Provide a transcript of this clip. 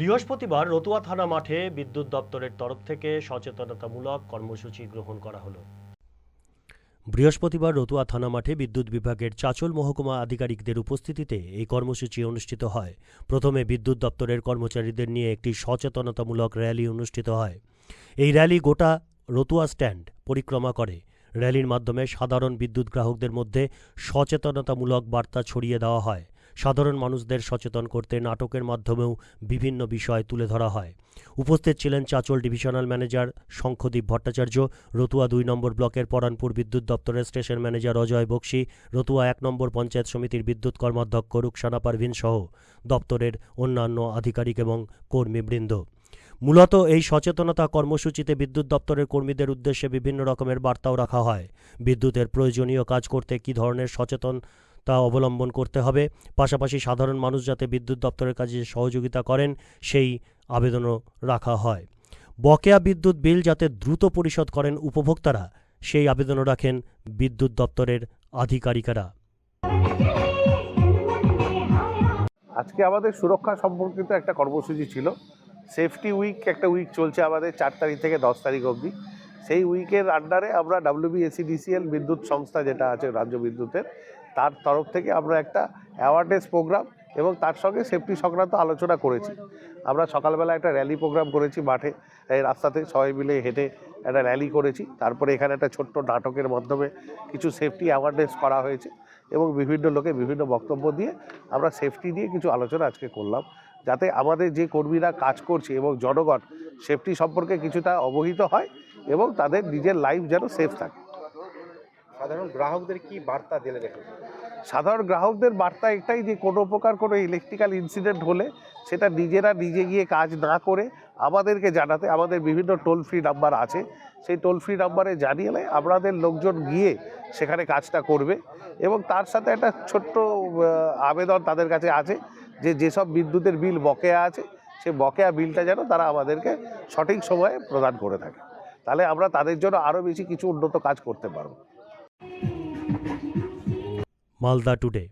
বৃহস্পতিবার রতুয়া থানা মাঠে বিদ্যুৎ দপ্তরের তরফ থেকে সচেতনতামূলক কর্মসূচি গ্রহণ করা হলো। বৃহস্পতিবার রতুয়া থানা মাঠে বিদ্যুৎ বিভাগের চাচল মহকুমা আধিকারিকদের উপস্থিতিতে এই কর্মসূচি অনুষ্ঠিত হয়। প্রথমে বিদ্যুৎ দপ্তরের কর্মচারীদের নিয়ে একটি সচেতনতামূলক র্যালি অনুষ্ঠিত হয়। এই র্যালি গোটা রতুয়া স্ট্যান্ড পরিক্রমা করে। র্যালির মাধ্যমে সাধারণ বিদ্যুৎ গ্রাহকদের মধ্যে সচেতনতামূলক বার্তা ছড়িয়ে দেওয়া হয়। সাধারণ মানুষদের সচেতন করতে নাটকের মাধ্যমেও বিভিন্ন বিষয় তুলে ধরা হয়। উপস্থিত ছিলেন চাচল ডিভিশনাল ম্যানেজার শঙ্খদীপ ভট্টাচার্য, রতুয়া দুই নম্বর ব্লকের পরানপুর বিদ্যুৎ দপ্তরের স্টেশন ম্যানেজার অজয় বক্সি, রতুয়া এক নম্বর পঞ্চায়েত সমিতির বিদ্যুৎ কর্মাধ্যক্ষ রুকসানা পারভিন সহ দপ্তরের অন্যান্য আধিকারিক এবং কর্মীবৃন্দ। মূলত এই সচেতনতা কর্মসূচিতে বিদ্যুৎ দপ্তরের কর্মীদের উদ্দেশ্যে বিভিন্ন রকমের বার্তাও রাখা হয়। বিদ্যুতের প্রয়োজনীয় কাজ করতে কী ধরনের সচেতনতা অবলম্বন করতে হবে। পাশাপাশি সাধারণ মানুষ যাতে বিদ্যুৎ দপ্তরের কাজে সহযোগিতা করেন, সেই আবেদনও রাখা হয়। বকেয়া বিদ্যুৎ বিল যাতে দ্রুত পরিশোধ করেন উপভোক্তারা, সেই আবেদনও রাখেন বিদ্যুৎ দপ্তরের আধিকারিকেরা। আজকে আমাদের সুরক্ষা সম্পর্কিত একটা কর্মসূচি ছিল। সেফটি উইক একটা উইক চলছে আমাদের চার তারিখ থেকে দশ তারিখ অবধি। সেই উইকের আন্ডারে আমরা ডাব্লিউবিএসিডিসিএল বিদ্যুৎ সংস্থা যেটা আছে, রাজ্য বিদ্যুতের, তার তরফ থেকে আমরা একটা অ্যাওয়ারনেস প্রোগ্রাম এবং তার সঙ্গে সেফটি সংক্রান্ত আলোচনা করেছি। আমরা সকালবেলা একটা র্যালি প্রোগ্রাম করেছি মাঠে, এই রাস্তাতে সবাই মিলে হেঁটে একটা র্যালি করেছি। তারপরে এখানে একটা ছোট্ট নাটকের মাধ্যমে কিছু সেফটি অ্যাওয়ারনেস করা হয়েছে এবং বিভিন্ন লোকে বিভিন্ন বক্তব্য দিয়ে আমরা সেফটি নিয়ে কিছু আলোচনা আজকে করলাম। যাতে আমাদের যে কর্মীরা কাজ করছে এবং জনগণ সেফটি সম্পর্কে কিছুটা অবহিত হয় এবং তাদের নিজের লাইফ যেন সেফ থাকে। সাধারণ গ্রাহকদের কি বার্তা দিলে দেখুন? সাধারণ গ্রাহকদের বার্তা একটাই যে কোনো প্রকার কোনো ইলেকট্রিক্যাল ইনসিডেন্ট হলে সেটা নিজেরা নিজে গিয়ে কাজ না করে আমাদেরকে জানাতে আমাদের বিভিন্ন টোল ফ্রি নাম্বার আছে। সেই টোল ফ্রি নাম্বারে জানিয়ে নেয় আমাদের লোকজন গিয়ে সেখানে কাজটা করবে এবং তার সাথে একটা ছোট্ট আবেদন তাদের কাছে আছে যে যেসব বিদ্যুতের বিল বকেয়া আছে সেই বকেয়া বিলটা যেন তারা আমাদেরকে সঠিক সময়ে প্রদান করে থাকে। তাহলে আমরা তাদের জন্য আরও বেশি কিছু উন্নত কাজ করতে পারব। মালদা টুডে।